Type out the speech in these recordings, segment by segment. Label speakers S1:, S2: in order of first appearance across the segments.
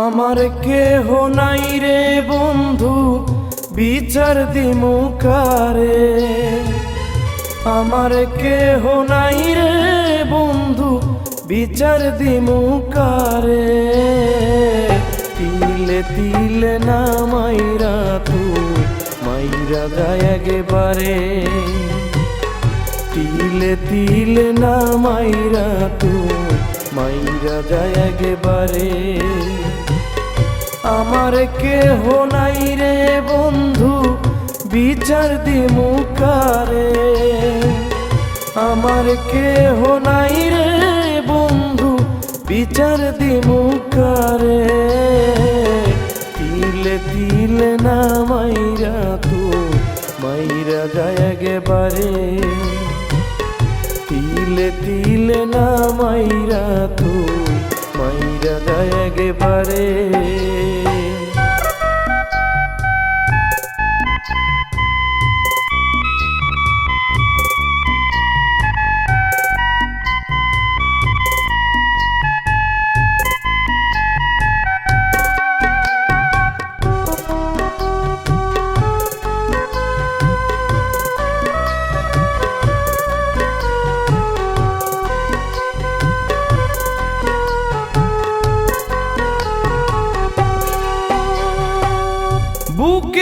S1: আমার কেহ নাই রে বন্ধু, বিচার দিমুকারে আমার কেহ নাই রে বন্ধু, বিচার দিমুকারে তিলে তিলে না মাইরা তুই, মাইরা যায় একেবারে। তিলে তিলে না মাইরা তুই, মাইরা যায় একেবারে। আমার কেহ নাই রে বন্ধু, বিচার দিমুকারে আমার কেহ নাই রে বন্ধু, বিচার দিমুকারে তিলে তিলে না মাইরা তুই মাইরা যায় একেবারে। তিলে তিলে না মাইরা তুই মাইরা যায় একেবারে।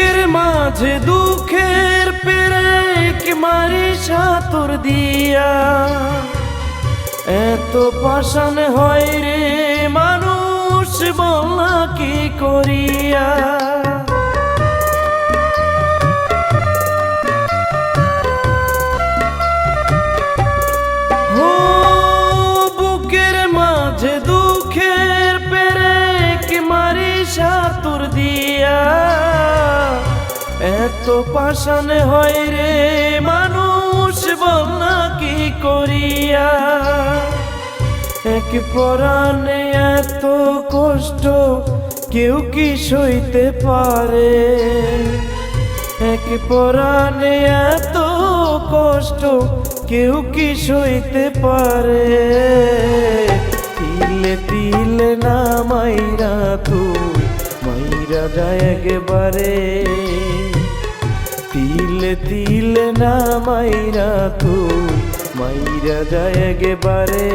S1: বুকের মাঝে দুঃখের পেরেক মারি সাতর দিয়া। এত পাষাণ হয় রে মানুষ বলা কি করিয়া? এত পাষাণ হয় রে, মানুষ বলনা কি করিয়া? এক পরাণে এত কষ্ট কেউ কি সইতে পারে? এক পরাণে এত কষ্ট কেউ কি সইতে পারে? তিলে তিলে না মাইরা তুই, মাইরা যায় একেবারে। তিলে তিলে না মাইরা তুই মাইরা যায় একেবারে।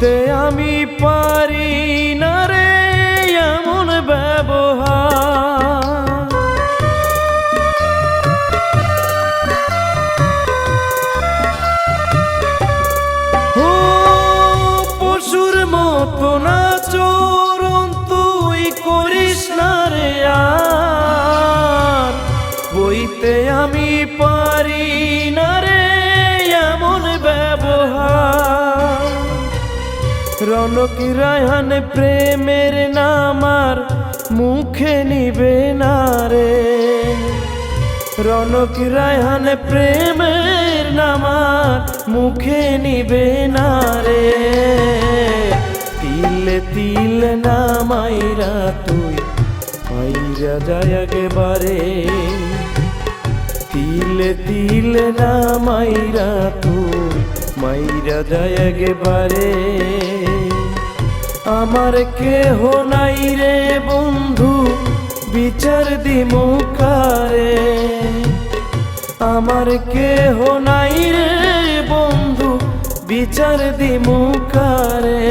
S1: বইতে আমি পারি রনক রায়হান প্রেমের নামার মুখে নিবে না রে। রনক রায়হান প্রেমের নামার মুখে নিবে না রে। তিলে তিলে না মাইরা তুই, মাইরা যায় একেবারে। তিলে তিলে না মাইরা তুই, মাইরা যায় একেবারে। আমার কেহ নাই রে বন্ধু, বিচার দিমুকারে আমার কেহ নাই রে বন্ধু, বিচার দিমুকারে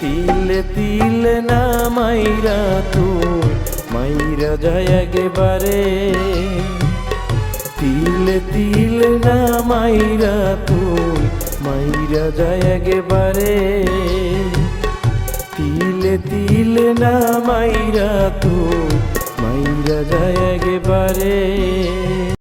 S1: তিলে তিলে না মাইরা তুই, মাইরা যায় একেবারে। তিলে তিলে না মাইরা তুই মাইরা যায় একেবারে। তিলে তিলে না মাইরা তো মাইরা যায় একেবারে।